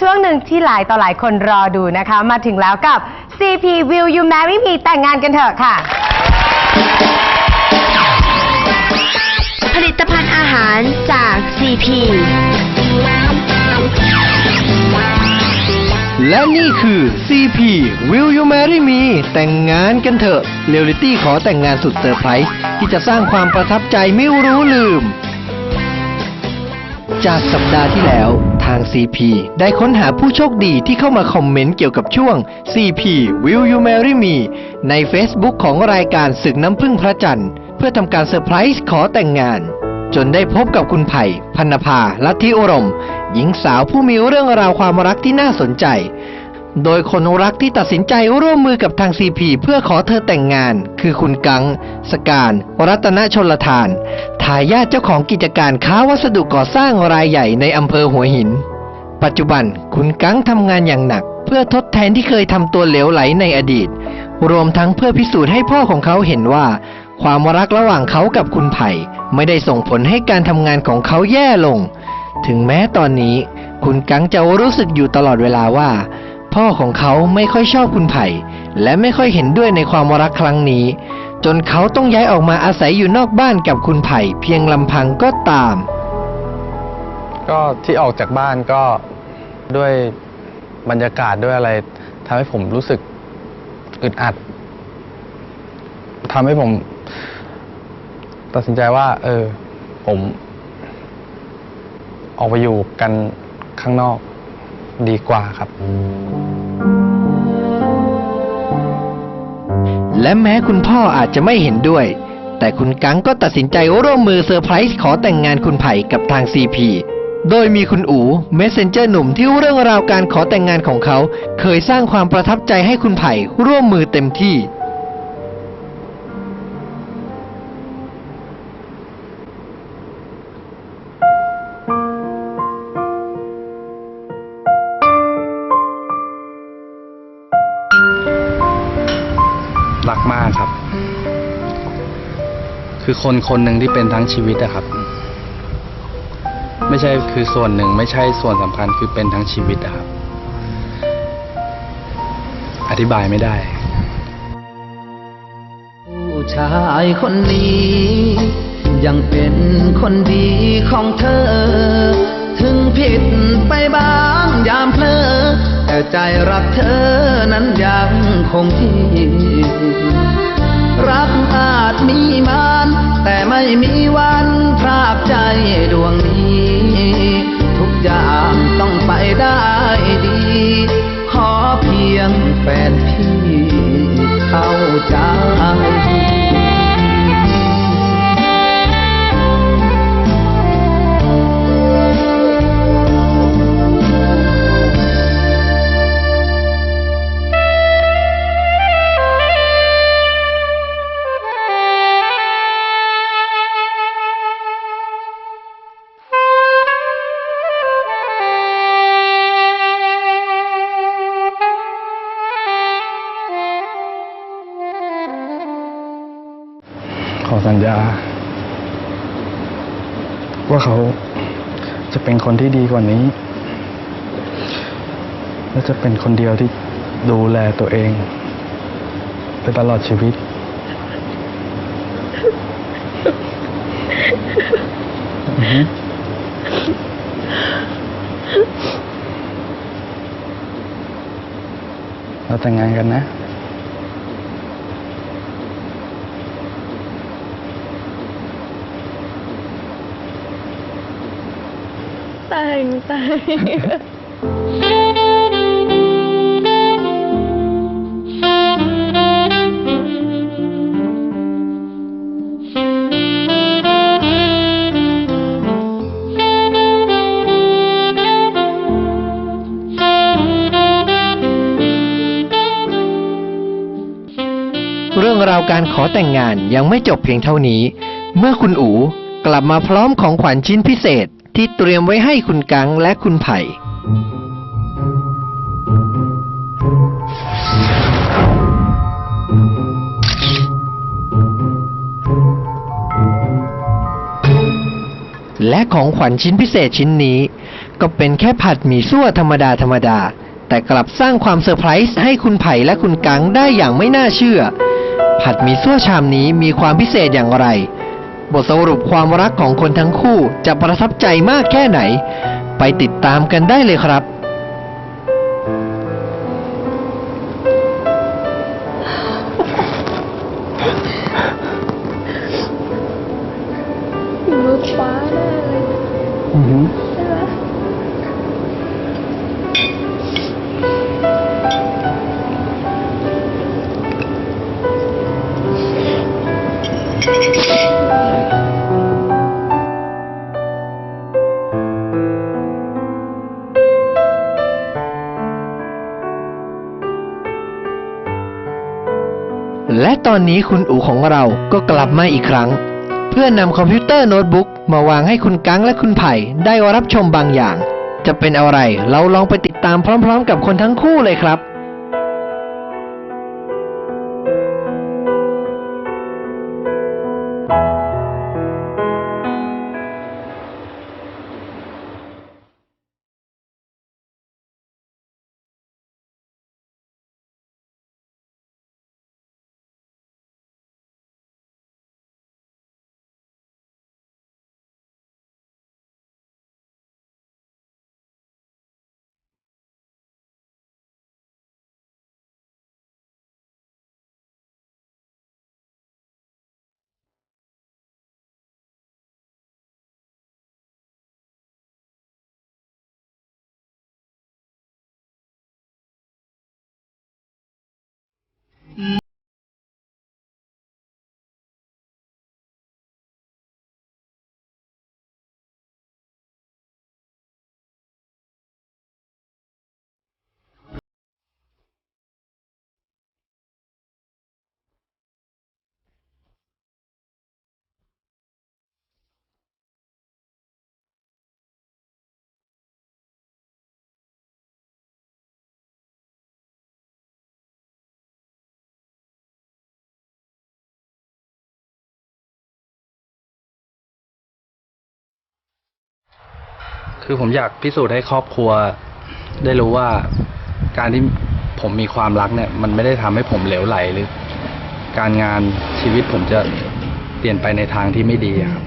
ช่วงหนึ่งที่หลายต่อหลายคนรอดูนะคะ มาถึงแล้วกับ CP Will You Marry Me แต่งงานกันเถอะค่ะ ผลิตภัณฑ์อาหารจาก CP และนี่คือ CP Will You Marry Me แต่งงานกันเถอะเรียลลิตี้ขอแต่งงานสุดเซอร์ไพรส์ที่จะสร้างความประทับใจไม่รู้ลืม จากสัปดาห์ที่แล้วทาง CP ได้ค้นหาผู้โชคดีที่เข้ามาคอมเมนต์เกี่ยวกับช่วง CP Will You Marry Me ใน Facebook ของรายการศึกน้ำพึ่งพระจันทร์ เพื่อทำการเซอร์ไพรส์ขอแต่งงาน จนได้พบกับคุณไผ่พันภาลัทธิอุรม หญิงสาวผู้มีเรื่องราวความรักที่น่าสนใจ โดยคนรักที่ตัดสินใจร่วมมือกับทางซีพีเพื่อขอเธอแต่งงาน คือคุณกัง สการรัตนชนลทาน ทายาทเจ้าของกิจการค้าวัสดุก่อสร้างรายใหญ่ในอำเภอหัวหิน ปัจจุบันคุณกังทำงานอย่างหนัก เพื่อทดแทนที่เคยทำตัวเหลวไหลในอดีต รวมทั้งเพื่อพิสูจน์ให้พ่อของเขาเห็นว่า ความรักระหว่างเขากับคุณไผ่ไม่ได้ส่งผลให้การทำงานของเขาแย่ลง ถึงแม้ตอนนี้ คุณกังจะรู้สึกอยู่ตลอดเวลาว่า พ่อของเขาไม่ค่อยชอบคุณไผ่ และไม่ค่อยเห็นด้วยในความรักครั้งนี้ จนเขาต้องย้ายออกมาอาศัยอยู่นอกบ้านกับคุณไผ่เพียงลำพังก็ตาม ก็ที่ออกจากบ้านก็ด้วยบรรยากาศด้วยอะไรทำให้ผมรู้สึกอึดอัดทำให้ผม ตัดสินใจว่า เออ ผม ออกไปอยู่กันข้างนอก ดีกว่าครับ และแม้คุณพ่ออาจจะไม่เห็นด้วย แต่คุณกังก็ตัดสินใจร่วมมือเซอร์ไพรส์ขอแต่งงานคุณไผ่กับทาง CP โดยมีคุณอูเมสเซนเจอร์หนุ่มที่เรื่องราวการขอแต่งงานของเขา เคยสร้างความประทับใจให้คุณไผ่ร่วมมือเต็มที่ คือคนคนหนึ่งที่เป็นทั้งชีวิตอะครับ ไม่ใช่คือส่วนหนึ่ง ไม่ใช่ส่วนสำคัญคือเป็นทั้งชีวิตอะครับ อธิบายไม่ได้ ผู้ชายคนนี้ ยังเป็นคนดีของเธอ ถึงผิดไปบ้างยามเพลอแต่ใจรักเธอนั้นยังคงที่ ม่มีวันพรากใจดวงนี้ ทุกอย่างต้องไปได้ดี ขอเพียงแฟนพี่เข้าใจ สัญญา ว่าเขาจะเป็นคนที่ดีกว่านี้ และจะเป็นคนเดียวที่ดูแลตัวเองไปตลอดชีวิต เราแต่งงานกันนะ ต่งแต่งเรื่องราวการขอแต่งงานยังไม่จบเพียงเท่านี้ เมื่อคุณอูกลับมาพร้อมของขวัญชิ้นพิเศษ ที่เตรียมไว้ให้คุณกังและคุณไผ่ และของขวัญชิ้นพิเศษชิ้นนี้ ก็เป็นแค่ผัดหมี่ซั่วธรรมดาธรรมดา แต่กลับสร้างความเซอร์ไพรส์ให้คุณไผ่และคุณกังได้อย่างไม่น่าเชื่อ ผัดหมี่ซั่วชามนี้มีความพิเศษอย่างไร บทสรุปความรักของคนทั้งคู่จะประทับใจมากแค่ไหน ไปติดตามกันได้เลยครับมือขวา และตอนนี้คุณอู๋ของเราก็กลับมาอีกครั้ง เพื่อนำคอมพิวเตอร์โน้ตบุ๊กมาวางให้คุณกังและคุณไผ่ได้รับชมบางอย่าง จะเป็นอะไร เราลองไปติดตามพร้อม ๆ กับคนทั้งคู่เลยครับ คือผมอยากพิสูจน์ให้ครอบครัว ได้รู้ว่าการที่ผมมีความรักเนี่ย มันไม่ได้ทำให้ผมเหลวไหลหรือ การงานชีวิตผมจะเปลี่ยนไปในทางที่ไม่ดีอะครับ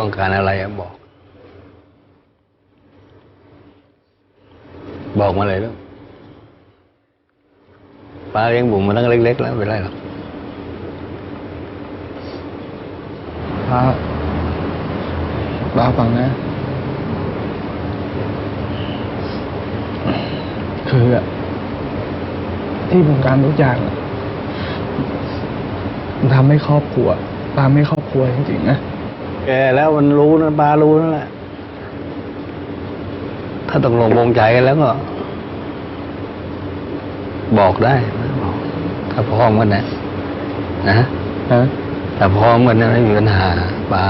ต้องการอะไรบอก บอกมาเลยลูกป้าเลี้ยงบุ๋มมาตั้งเล็ก ๆ แล้วไม่เป็นไรหรอกป้าป้าฟังนะ คืออะที่ผมการทุกอย่างมันทำให้ครอบครัว ตามให้ครอบครัวจริงๆนะ แกแล้วมันรู้นะป้ารู้นั่นแหละ ถ้าตกลงวงใจกันแล้วก็ บอกได้บอกถ้าพร้อมกันนะนะฮะถ้าพร้อมกันนะไม่มีปัญหาป้า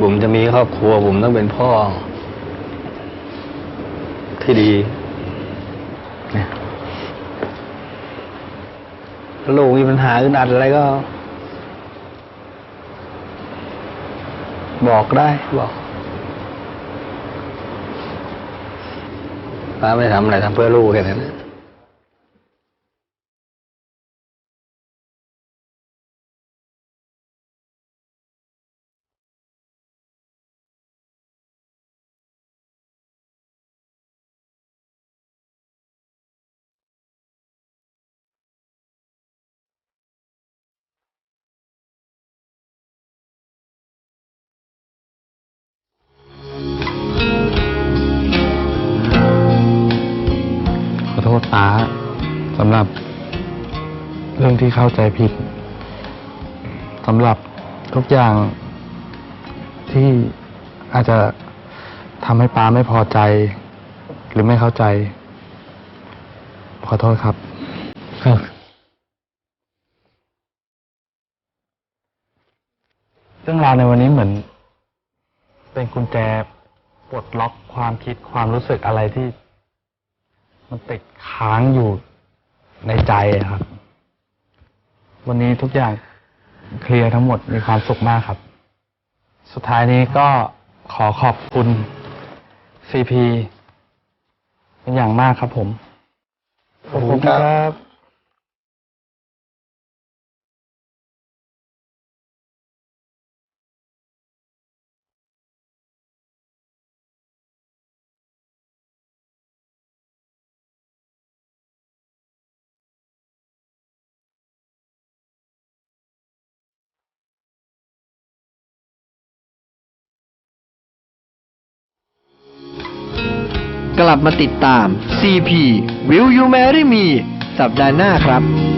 ผมจะมีครอบครัว ผมต้องเป็นพ่อ ที่ดีเนี่ยถ้าลูกมีปัญหาอึดอัดอะไรก็ บอกได้บอกป้าไม่ทำอะไรทำเพื่อลูกแค่นั้น ษป้าสำหรับเรื่องที่เข้าใจผิดสำหรับทุกอย่างที่อาจจะทำให้ป้าไม่พอใจ หรือไม่เข้าใจ ขอโทษครับครับ เรื่องราวในวันนี้เหมือน เป็นกุญแจปลดล็อกความคิดความรู้สึกอะไรที่ มันติดค้างอยู่ในใจครับ วันนี้ทุกอย่างเคลียร์ทั้งหมดมีความสุขมากครับ สุดท้ายนี้ก็ขอขอบคุณซีพีเป็นอย่างมากครับผม ขอบคุณครับ กลับมาติดตาม CP Will You Marry Me สัปดาห์หน้าครับ